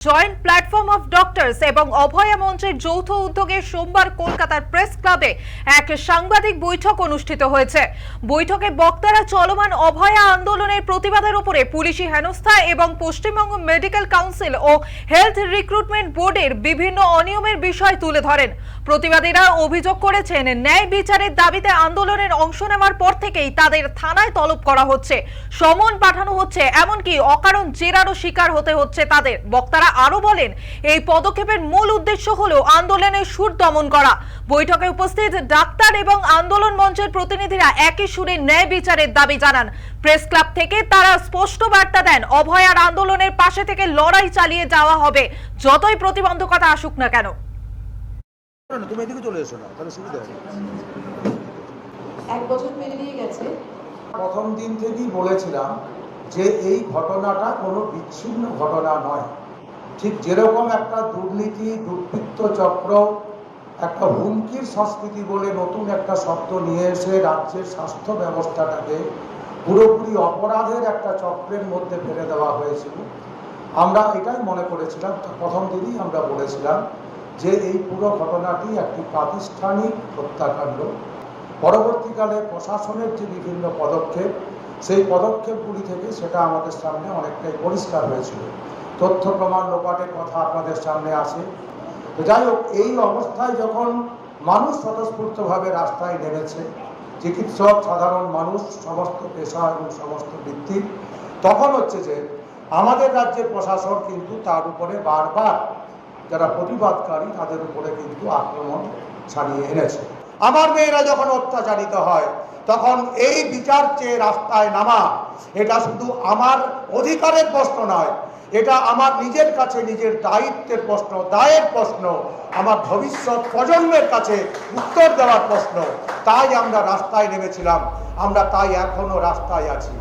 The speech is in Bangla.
জয়েন্ট প্ল্যাটফর্ম অফ ডক্টরস এবং অভয়া মঞ্চের যৌথ উদ্যোগে সোমবার কলকাতার প্রেস ক্লাবে এক সাংবাদিক বৈঠক অনুষ্ঠিত হয়েছে। বৈঠকে বক্তারা চলমান অভয়া আন্দোলনের প্রতিবাদের উপরে পুলিশি হেনস্থা এবং পশ্চিমবঙ্গ মেডিকেল কাউন্সিল ও হেলথ রিক্রুটমেন্ট বোর্ডের বিভিন্ন অনিয়মের বিষয় তুলে ধরেন। প্রতিবাদীরা অভিযোগ করেছেন, ন্যায় বিচারের দাবিতে আন্দোলনের অংশ নেওয়ার পর থেকেই তাদের থানায় তলব করা হচ্ছে। সমন পাঠানো হচ্ছে, এমনকি অকারণ জেরারও শিকার হতে হচ্ছে তাদের। বক্তারা আরও বলেন এই পদক্ষেপের মূল উদ্দেশ্য হলো আন্দোলনের সুর দমন করা। বৈঠকে উপস্থিত ডাক্তার এবং আন্দোলন মঞ্চের প্রতিনিধিরা একই সুরে ন্যায় বিচারের দাবি জানান। প্রেস ক্লাব থেকে তারা স্পষ্ট বার্তা দেন অভয়ার আন্দোলনের পাশে থেকে লড়াই চালিয়ে যাওয়া হবে। যতই প্রতিবন্ধকতা আসুক না কেন। না না, তুমি এদিকে চলে এসো না তাহলে সুবিধা এক বছর পেরিয়ে গেছে। প্রথম দিন থেকেই বলেছিলাম যে এই ঘটনাটা কোনো বিচ্ছিন্ন ঘটনা নয়। ঠিক যেরকম একটা দুর্নীতি, দুর্বৃত্ত চক্র, একটা হুমকির সংস্কৃতি বলে নতুন একটা শব্দ নিয়ে এসে রাজ্যের স্বাস্থ্য ব্যবস্থাটাকে পুরোপুরি অপরাধের একটা চক্রের মধ্যে ফেলে দেওয়া হয়েছিল। আমরা এটাই মনে করেছিলাম প্রথম দিনই আমরা বলেছিলাম যে এই পুরো ঘটনাটি একটি প্রাতিষ্ঠানিক হত্যাকাণ্ড। পরবর্তীকালে প্রশাসনের যে বিভিন্ন পদক্ষেপ, সেই পদক্ষেপগুলি থেকে সেটা আমাদের সামনে অনেকটাই পরিষ্কার হয়েছিল। তথ্য প্রমাণ লোপাটের কথা আপনাদের সামনে আসে তো যাই হোক এই অবস্থায় যখন মানুষ স্বতঃস্ফূর্তভাবে রাস্তায় নেমেছে, চিকিৎসক, সাধারণ মানুষ, সমস্ত পেশা এবং সমস্ত বৃত্তির তখন হচ্ছে যে আমাদের রাজ্যের প্রশাসন কিন্তু তার উপরে বারবার যারা প্রতিবাদকারী তাদের উপরে কিন্তু আক্রমণ ছাড়িয়ে এনেছে। আমার মেয়েরা যখন অত্যাচারিত হয়, তখন এই বিচার চেয়ে রাস্তায় নামা, এটা শুধু আমার অধিকারের প্রশ্ন নয় এটা আমার নিজের কাছে নিজের দায়িত্বের প্রশ্ন, দায়ের প্রশ্ন, আমার ভবিষ্যৎ প্রজন্মের কাছে উত্তর দেওয়ার প্রশ্ন। তাই আমরা রাস্তায় নেমেছিলাম, আমরা তাই এখনও রাস্তায় আছি।